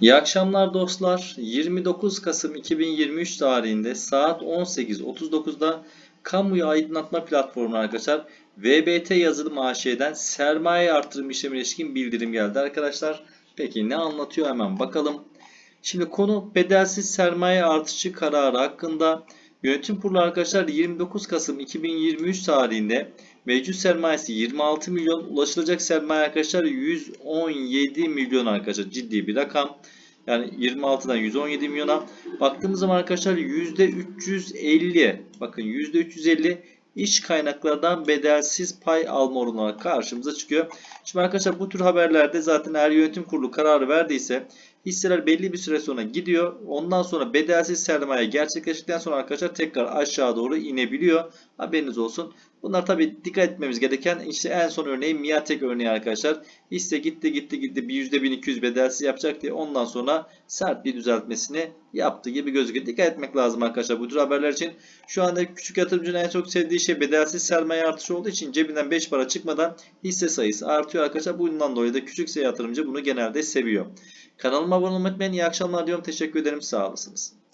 İyi akşamlar dostlar. 29 Kasım 2023 tarihinde saat 18.39'da kamuya aydınlatma platformu arkadaşlar VBT yazılım AŞ'den sermaye artırım işlemine ilişkin bildirim geldi arkadaşlar. Peki ne anlatıyor hemen bakalım. Şimdi konu bedelsiz sermaye artışı kararı hakkında yönetim kurulu arkadaşlar 29 Kasım 2023 tarihinde mevcut sermayesi 26 milyon ulaşılacak sermaye arkadaşlar 117 milyon arkadaşlar ciddi bir rakam. Yani 26'dan 117 milyona baktığımız zaman arkadaşlar %350 bakın %350 iş kaynaklardan bedelsiz pay alma oranı karşımıza çıkıyor. Şimdi arkadaşlar bu tür haberlerde zaten eğer yönetim kurulu kararı verdiyse hisseler belli bir süre sonra gidiyor. Ondan sonra bedelsiz sermaye gerçekleştikten sonra arkadaşlar tekrar aşağı doğru inebiliyor. Haberiniz olsun. Bunlar tabi dikkat etmemiz gereken işte en son örneği Miatek örneği arkadaşlar. Hisse gitti gitti gitti bir %1200 bedelsiz yapacak diye ondan sonra sert bir düzeltmesini yaptı gibi gözüküyor. Dikkat etmek lazım arkadaşlar bu tür haberler için. Şu anda küçük yatırımcının en çok sevdiği şey bedelsiz sermaye artışı olduğu için cebinden 5 para çıkmadan hisse sayısı artıyor arkadaşlar. Bundan dolayı da küçük yatırımcı bunu genelde seviyor. Kanalıma abone olmayı unutmayın. İyi akşamlar diyorum. Teşekkür ederim. Sağ olasınız.